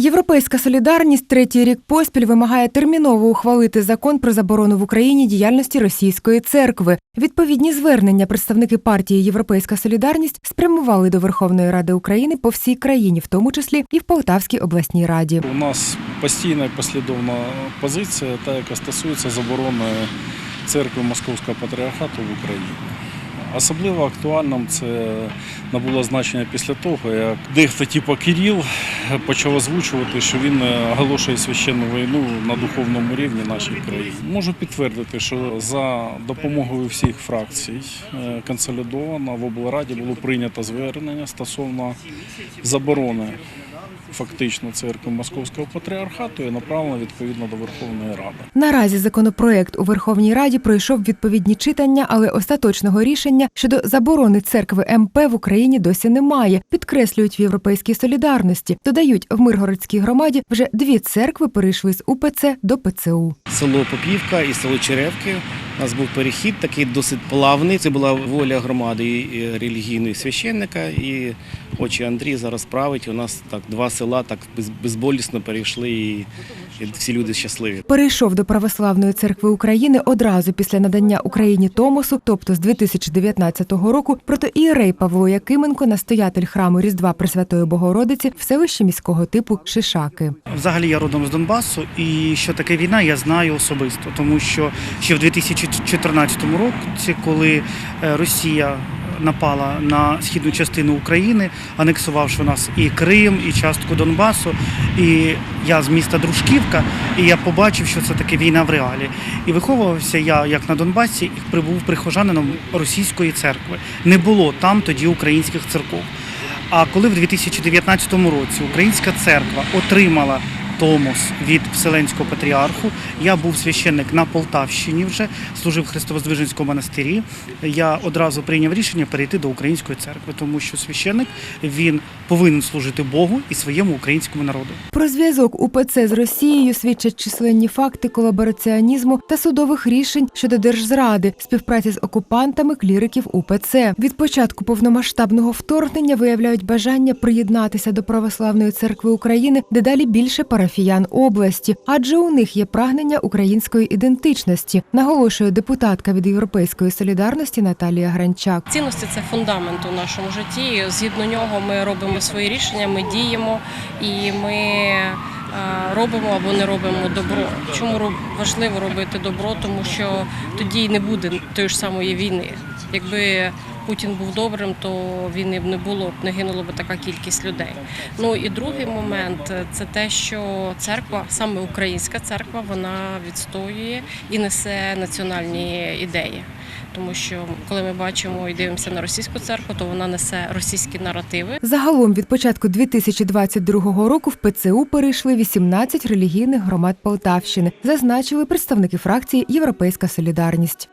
Європейська солідарність третій рік поспіль вимагає терміново ухвалити закон про заборону в Україні діяльності російської церкви. Відповідні звернення представники партії Європейська солідарність спрямували до Верховної Ради України по всій країні, в тому числі і в Полтавській обласній раді. У нас постійна послідовна позиція, та яка стосується заборони церкви Московського патріархату в Україні. Особливо актуальним це набуло значення після того, як дехто, типу Кирил, почав озвучувати, що він оголошує священну війну на духовному рівні нашій країні. Можу підтвердити, що за допомогою всіх фракцій е, консолідовано в облраді було прийнято звернення стосовно заборони фактично церкви Московського патріархату і направлено відповідно до Верховної Ради. Наразі законопроект у Верховній Раді пройшов відповідні читання, але остаточного рішення щодо заборони церкви МП в Україні досі немає. Підкреслюють в європейській солідарності. Додають, в Миргородській громаді вже дві церкви перейшли з УПЦ до ПЦУ. село Попівка і село Черевки. У нас був перехід такий досить плавний. Це була воля громади і релігійної священника. І очі Андрій зараз править. У нас так два села так безболісно перейшли, і, всі люди щасливі. Перейшов до православної церкви України одразу після надання Україні Томосу, тобто з 2019 року. Протоієрей Павло Якименко, настоятель храму Різдва Пресвятої Богородиці в селищі міського типу Шишаки. Взагалі я родом з Донбасу, і що таке війна, я знаю особисто, тому що ще в 2014 році, коли е, Росія напала на східну частину України, анексувавши у нас і Крим, і частку Донбасу. І я з міста Дружківка, і я побачив, що це таке війна в реалі. І виховувався я як на Донбасі, і прибув прихожанином російської церкви. Не було там тоді українських церков. А коли в 2019 році Українська церква отримала Томос від Вселенського патріарху, я був священник на Полтавщині вже, служив в Христовоздвиженському монастирі. Я одразу прийняв рішення перейти до української церкви, тому що священник він повинен служити Богу і своєму українському народу. Про зв'язок УПЦ з Росією свідчать численні факти колабораціонізму та судових рішень щодо держзради, співпраці з окупантами кліриків УПЦ. Від початку повномасштабного вторгнення виявляють бажання приєднатися до православної церкви України дедалі більше парафіян області, адже у них є прагнення української ідентичності, наголошує депутатка від Європейської солідарності Наталія Гранчак. Цінності це фундамент у нашому житті. Згідно нього ми робимо свої рішення, ми діємо і ми робимо або не робимо добро. Чому важливо робити добро? Тому що тоді не буде тої ж самої війни. Якби Путін був добрим, то війни б не було б, не гинула б така кількість людей. Ну і другий момент це те, що церква, саме українська церква, вона відстоює і несе національні ідеї. Тому що коли ми бачимо і дивимося на російську церкву, то вона несе російські наративи. Загалом від початку 2022 року в ПЦУ перейшли 18 релігійних громад Полтавщини, зазначили представники фракції Європейська Солідарність.